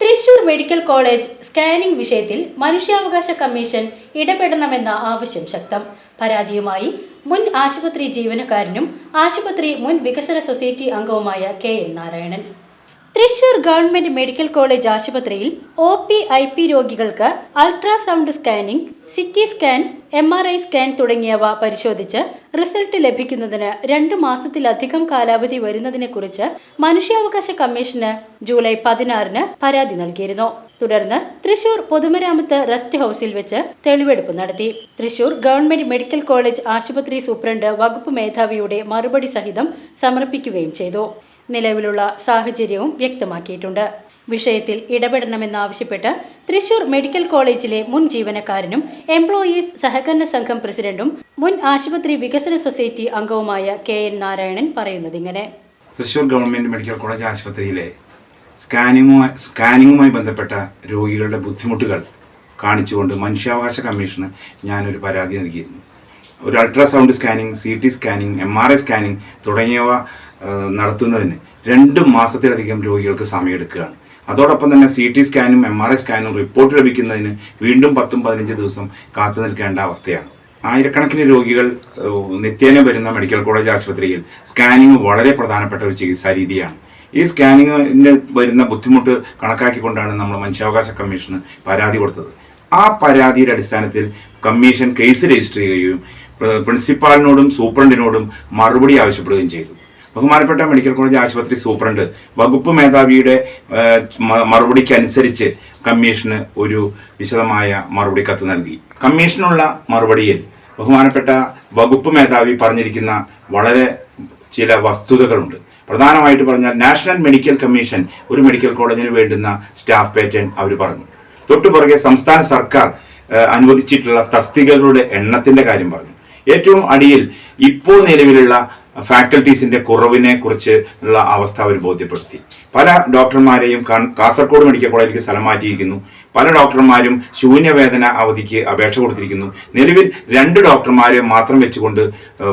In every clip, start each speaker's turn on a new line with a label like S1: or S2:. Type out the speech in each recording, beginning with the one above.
S1: Thrissur medical college scanning വിഷയത്തിൽ മനുഷ്യാവകാശ commission ഇടപെടണമെന്ന ആവശ്യം ശക്തം. പരാതിയുമായി മുൻ ആശുപത്രി ജീവനക്കാരനും ആശുപത്രി മുൻ വികസന സൊസൈറ്റി അംഗവുമായ K N Narayanan. Thrissur government medical college ആശുപത്രിയിൽ ഒ പി ഐ പി രോഗികൾക്ക് ultrasound scanning city scan M R I scan തുടങ്ങിയവ പരിശോധിച്ച് റിസൾട്ട് ലഭിക്കുന്നതിന് രണ്ടു മാസത്തിലധികം കാലാവധി വരുന്നതിനെക്കുറിച്ച് മനുഷ്യാവകാശ കമ്മീഷന് ജൂലൈ പതിനാറിന് പരാതി നൽകിയിരുന്നു. തുടർന്ന് തൃശൂർ പൊതുമരാമത്ത് റെസ്റ്റ് ഹൌസിൽ വെച്ച് തെളിവെടുപ്പ് നടത്തി. തൃശൂർ ഗവൺമെന്റ് മെഡിക്കൽ കോളേജ് ആശുപത്രി സൂപ്രണ്ട് വകുപ്പ് മേധാവിയുടെ മറുപടി സഹിതം സമർപ്പിക്കുകയും ചെയ്തു. നിലവിലുള്ള സാഹചര്യവും വ്യക്തമാക്കിയിട്ടുണ്ട്. വിഷയത്തിൽ ഇടപെടണമെന്നാവശ്യപ്പെട്ട് തൃശൂർ മെഡിക്കൽ കോളേജിലെ മുൻ ജീവനക്കാരനും എംപ്ലോയീസ് സഹകരണ സംഘം പ്രസിഡന്റും മുൻ ആശുപത്രി വികസന സൊസൈറ്റി അംഗവുമായ കെ എൻ നാരായണൻ പറയുന്നത്
S2: ഇങ്ങനെ. തൃശൂർ ഗവൺമെന്റ് മെഡിക്കൽ കോളേജ് ആശുപത്രിയിലെ സ്കാനിങ്ങുമായി സ്കാനിങ്ങുമായി ബന്ധപ്പെട്ട രോഗികളുടെ ബുദ്ധിമുട്ടുകൾ കാണിച്ചുകൊണ്ട് മനുഷ്യാവകാശ കമ്മീഷന് ഞാനൊരു പരാതി നൽകിയിരുന്നു. ഒരു ultrasound scanning C T scanning M R I scanning തുടങ്ങിയവ നടത്തുന്നതിന് രണ്ട് മാസത്തിലധികം രോഗികൾക്ക് സമയമെടുക്കുകയാണ്. അതോടൊപ്പം തന്നെ സി ടി സ്കാനും എം ആർ ഐ സ്കാനും റിപ്പോർട്ട് ലഭിക്കുന്നതിന് വീണ്ടും പത്തും പതിനഞ്ച് ദിവസം കാത്തു നിൽക്കേണ്ട അവസ്ഥയാണ്. ആയിരക്കണക്കിന് രോഗികൾ നിത്യേന വരുന്ന മെഡിക്കൽ കോളേജ് ആശുപത്രിയിൽ സ്കാനിങ് വളരെ പ്രധാനപ്പെട്ട ഒരു ചികിത്സാ രീതിയാണ്. ഈ സ്കാനിങ്ങിന് വരുന്ന ബുദ്ധിമുട്ട് കണക്കാക്കിക്കൊണ്ടാണ് നമ്മൾ മനുഷ്യാവകാശ കമ്മീഷന് പരാതി കൊടുത്തത്. ആ പരാതിയുടെ അടിസ്ഥാനത്തിൽ കമ്മീഷൻ കേസ് രജിസ്റ്റർ ചെയ്യുകയും പ്രിൻസിപ്പാളിനോടും സൂപ്രണ്ടിനോടും മറുപടി ആവശ്യപ്പെടുകയും ചെയ്തു. ബഹുമാനപ്പെട്ട മെഡിക്കൽ കോളേജ് ആശുപത്രി സൂപ്രണ്ട് വകുപ്പ് മേധാവിയുടെ മറുപടിക്ക് അനുസരിച്ച് കമ്മീഷന് ഒരു വിശദമായ മറുപടി കത്ത് നൽകി. കമ്മീഷനുള്ള മറുപടിയിൽ ബഹുമാനപ്പെട്ട വകുപ്പ് മേധാവി പറഞ്ഞിരിക്കുന്ന വളരെ ചില വസ്തുതകളുണ്ട്. പ്രധാനമായിട്ട് പറഞ്ഞാൽ നാഷണൽ മെഡിക്കൽ കമ്മീഷൻ ഒരു മെഡിക്കൽ കോളേജിന് വേണ്ടുന്ന സ്റ്റാഫ് പാറ്റേൺ അവർ പറഞ്ഞു. തൊട്ടുപുറകെ സംസ്ഥാന സർക്കാർ അനുവദിച്ചിട്ടുള്ള തസ്തികകളുടെ എണ്ണത്തിന്റെ കാര്യം പറഞ്ഞു. ഏറ്റവും അടിയിൽ ഇപ്പോൾ നിലവിലുള്ള ഫാക്കൽറ്റീസിന്റെ കുറവിനെ കുറിച്ച് ഉള്ള അവസ്ഥ അവർ ബോധ്യപ്പെടുത്തി. പല ഡോക്ടർമാരെയും കാസർഗോഡ് മെഡിക്കൽ കോളേജിലേക്ക് സ്ഥലം മാറ്റിയിരിക്കുന്നു. പല ഡോക്ടർമാരും ശൂന്യവേദന അവധിക്ക് അപേക്ഷ കൊടുത്തിരിക്കുന്നു. നിലവിൽ രണ്ട് ഡോക്ടർമാരെ മാത്രം വെച്ചുകൊണ്ട്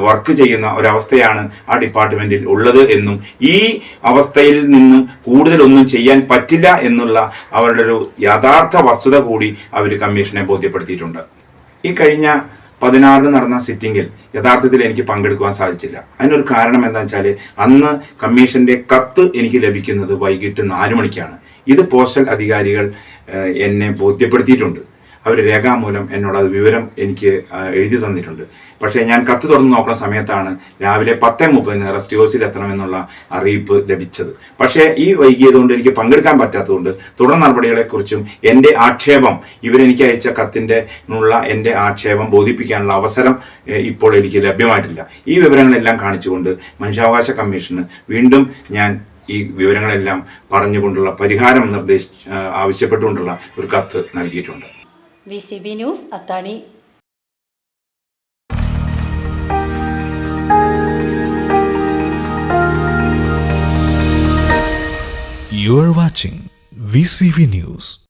S2: വർക്ക് ചെയ്യുന്ന ഒരവസ്ഥയാണ് ആ ഡിപ്പാർട്ട്മെന്റിൽ ഉള്ളത് എന്നും ഈ അവസ്ഥയിൽ നിന്നും കൂടുതലൊന്നും ചെയ്യാൻ പറ്റില്ല എന്നുള്ള അവരുടെ ഒരു യഥാർത്ഥ വസ്തുത കൂടി അവർ കമ്മീഷനെ ബോധ്യപ്പെടുത്തിയിട്ടുണ്ട്. ഈ കഴിഞ്ഞ പതിനാറിന് നടന്ന സിറ്റിംഗിൽ യഥാർത്ഥത്തിൽ എനിക്ക് പങ്കെടുക്കുവാൻ സാധിച്ചില്ല. അതിനൊരു കാരണം എന്താ വെച്ചാൽ അന്ന് കമ്മീഷന്റെ കത്ത് എനിക്ക് ലഭിക്കുന്നത് വൈകിട്ട് നാലു മണിക്കാണ്. ഇത് പോസ്റ്റൽ അധികാരികൾ എന്നെ ബോധ്യപ്പെടുത്തിയിട്ടുണ്ട്. അവർ രേഖാമൂലം എന്നോട് അത് വിവരം എനിക്ക് എഴുതി തന്നിട്ടുണ്ട്. പക്ഷേ ഞാൻ കത്ത് തുറന്ന് നോക്കുന്ന സമയത്താണ് രാവിലെ പത്ത് മുപ്പതിന് റെസ്റ്റ് ഹൗസിൽ എത്തണമെന്നുള്ള അറിയിപ്പ് ലഭിച്ചത്. പക്ഷേ ഈ വൈകിയതുകൊണ്ട് എനിക്ക് പങ്കെടുക്കാൻ പറ്റാത്തതുകൊണ്ട് തുടർ നടപടികളെക്കുറിച്ചും എന്റെ ആക്ഷേപം ഇവരെനിക്ക് അയച്ച കത്തിന്റെ ഉള്ള എന്റെ ആക്ഷേപം ബോധിപ്പിക്കാനുള്ള അവസരം ഇപ്പോൾ എനിക്ക് ലഭ്യമായിട്ടില്ല. ഈ വിവരങ്ങളെല്ലാം കാണിച്ചുകൊണ്ട് മനുഷ്യാവകാശ കമ്മീഷന് വീണ്ടും ഞാൻ ഈ വിവരങ്ങളെല്ലാം പറഞ്ഞുകൊണ്ടുള്ള പരിഹാരം നിർദ്ദേശി ആവശ്യപ്പെട്ടുകൊണ്ടുള്ള ഒരു കത്ത് നൽകിയിട്ടുണ്ട്.
S1: V C B news Athani
S3: You are watching VCV News.